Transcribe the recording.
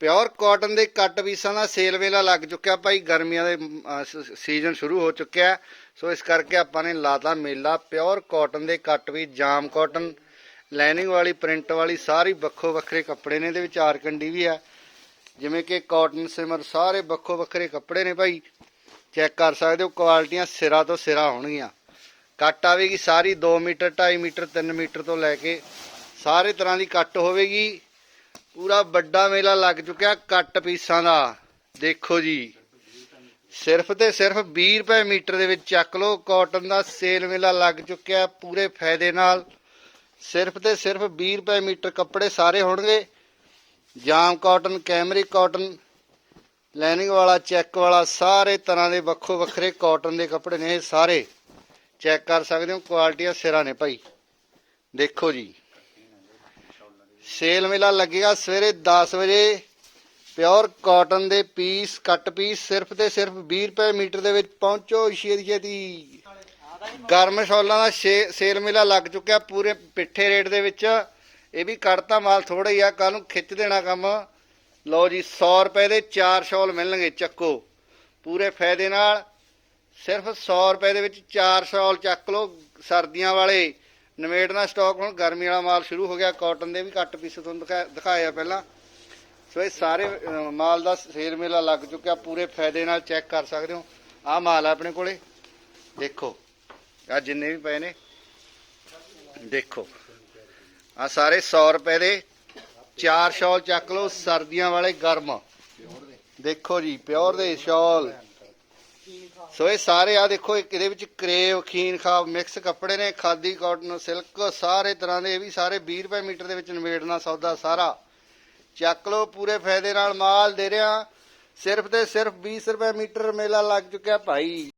Pure cotton ਦੇ ਕੱਟ ਪੀਸਾਂ ਦਾ sale ਵੇਲਾ ਲੱਗ ਚੁੱਕਿਆ ਭਾਈ ਗਰਮੀਆਂ ਦੇ ਅਮ, ਸੀਜ਼ਨ ਸ਼ੁਰੂ ਹੋ ਚੁੱਕਿਆ ਸੋ ਇਸ ਕਰਕੇ ਆਪਾਂ ਨੇ ਲਾਤਾ ਮੇਲਾ ਪਿਓਰ ਕਾਟਨ ਦੇ ਕੱਟ ਵੀ ਜਾਮ ਕਾਟਨ ਲਾਈਨਿੰਗ ਵਾਲੀ ਪ੍ਰਿੰਟ ਵਾਲੀ ਸਾਰੀ ਵੱਖੋ ਵੱਖਰੇ ਕੱਪੜੇ ਨੇ ਇਹਦੇ ਵਿੱਚ ਆਰ ਆਰਕੰਡੀ ਵੀ ਆ ਜਿਵੇਂ ਕਿ ਕਾਟਨ ਸਿਮਰ ਸਾਰੇ ਵੱਖੋ ਵੱਖਰੇ ਕੱਪੜੇ ਨੇ ਭਾਈ। ਚੈੱਕ ਕਰ ਸਕਦੇ ਹੋ ਕੁਆਲਿਟੀਆਂ ਸਿਰਾ ਤੋਂ ਸਿਰਾ ਹੋਣਗੀਆਂ। ਕੱਟ ਆਵੇਗੀ ਸਾਰੀ 2 ਮੀਟਰ 2.5 ਮੀਟਰ 3 ਮੀਟਰ ਤੋਂ ਲੈ ਕੇ ਸਾਰੇ ਤਰ੍ਹਾਂ ਦੀ ਕੱਟ ਹੋਵੇਗੀ। ਪੂਰਾ ਵੱਡਾ ਮੇਲਾ ਲੱਗ ਚੁੱਕਿਆ ਕੱਟ ਪੀਸਾਂ ਦਾ। ਦੇਖੋ ਜੀ। ਸਿਰਫ ਤੇ ਸਿਰਫ 20 ਰੁਪਏ ਮੀਟਰ ਦੇ ਵਿੱਚ ਚੱਕ ਲਓ, ਕਾਟਨ ਦਾ ਸੇਲ ਮੇਲਾ ਲੱਗ ਚੁੱਕਿਆ ਪੂਰੇ ਫਾਇਦੇ ਨਾਲ। ਸਿਰਫ ਤੇ ਸਿਰਫ 20 ਰੁਪਏ ਮੀਟਰ ਕੱਪੜੇ ਸਾਰੇ ਹੋਣਗੇ। ਜਾਮ ਕਾਟਨ, ਕੈਮਰੀ ਕਾਟਨ ਲੈਨਿੰਗ ਵਾਲਾ, ਚੈੱਕ ਵਾਲਾ, ਸਾਰੇ ਤਰ੍ਹਾਂ ਦੇ ਵੱਖੋ ਵੱਖਰੇ ਕਾਟਨ ਦੇ ਕੱਪੜੇ ਨੇ ਇਹ ਸਾਰੇ। ਚੈੱਕ ਕਰ ਸਕਦੇ ਹੋ, ਕੁਆਲਿਟੀਆਂ ਸਿਰਾਂ ਨੇ ਭਾਈ। ਦੇਖੋ ਜੀ। ਸੇਲ ਮੇਲਾ ਲੱਗੇਗਾ ਸਵੇਰੇ 10 ਵਜੇ। ਪਿਓਰ ਕਾਟਨ ਦੇ ਪੀਸ, ਕੱਟ ਪੀਸ ਸਿਰਫ ਤੇ ਸਿਰਫ 20 ਰੁਪਏ ਮੀਟਰ ਦੇ ਵਿੱਚ ਪਹੁੰਚੋ ਛੇਤੀ ਛੇਤੀ। ਗਰਮ ਸ਼ੌਲਾਂ ਦਾ ਛੇ- ਸੇਲ ਮੇਲਾ ਲੱਗ ਚੁੱਕਿਆ ਪੂਰੇ ਪਿੱਠੇ ਰੇਟ ਦੇ ਵਿੱਚ। ਇਹ ਵੀ ਕੱਢਤਾ ਮਾਲ ਥੋੜਾ ਹੀ ਆ ਕੱਲ ਨੂੰ ਖਿੱਚ ਦੇਣਾ ਕੰਮ। ਲਓ ਜੀ 100 ਰੁਪਏ ਦੇ 4 ਸ਼ਾਲ ਮਿਲਣਗੇ ਚੱਕੋ। ਪੂਰੇ ਫਾਇਦੇ ਨਾਲ ਸਿਰਫ 100 ਰੁਪਏ ਦੇ ਵਿੱਚ 4 ਸ਼ਾਲ ਚੱਕ ਲਓ ਸਰਦੀਆਂ ਵਾਲੇ। ਨਵੇੜਨਾ ਸਟਾਕ ਹੁਣ ਗਰਮੀ ਵਾਲਾ ਮਾਲ ਸ਼ੁਰੂ ਹੋ ਗਿਆ ਕਾਟਨ ਦੇ ਵੀ ਘੱਟ ਪੀਸ ਤੁਹਾਨੂੰ ਦਿਖਾ- ਦਿਖਾਇਆ ਪਹਿਲਾਂ। ਸੋ ਇਹ ਸਾਰੇ ਮਾਲ ਦਾ ਸੇਲ ਮੇਲਾ ਲੱਗ ਚੁੱਕਿਆ, ਪੂਰੇ ਫਾਇਦੇ ਨਾਲ ਚੈੱਕ ਕਰ ਸਕਦੇ ਹੋ। ਆਹ ਮਾਲ ਆ ਆਪਣੇ ਕੋਲੇ। ਦੇਖੋ ਆ ਜਿੰਨੇ ਵੀ ਪਏ ਨੇ। ਦੇਖੋ ਆ ਸਾਰੇ 100 ਰੁਪਏ ਦੇ। ਚਾਰ ਸ਼ਾਲ ਚੱਕ ਲਓ, ਸਰਦੀਆਂ ਵਾਲੇ ਗਰਮ। ਦੇਖੋ ਜੀ ਪਿਓਰ ਦੇ ਸ਼ਾਲ। ਸੋ ਇਹ ਸਾਰੇ ਆ ਦੇਖੋ, ਇੱਕ ਇਹਦੇ ਵਿੱਚ ਕਰੇਵ ਖੀਨ ਖਾਬ ਮਿਕਸ ਕੱਪੜੇ ਨੇ, ਖਾਦੀ, ਕਾਟਨ, ਸਿਲਕ, ਸਾਰੇ ਤਰ੍ਹਾਂ ਦੇ, ਇਹ ਵੀ ਸਾਰੇ 20 ਰੁਪਏ ਮੀਟਰ ਦੇ ਵਿੱਚ ਨਿਬੇੜਨਾ ਸੌਦਾ ਸਾਰਾ। ਚੱਕ ਲਓ ਪੂਰੇ ਫਾਇਦੇ ਨਾਲ ਮਾਲ ਦੇ ਰਿਆਂ। ਸਿਰਫ ਤੇ ਸਿਰਫ 20 ਰੁਪਏ ਮੀਟਰ ਮੇਲਾ ਲੱਗ ਚੁੱਕਿਆ ਭਾਈ।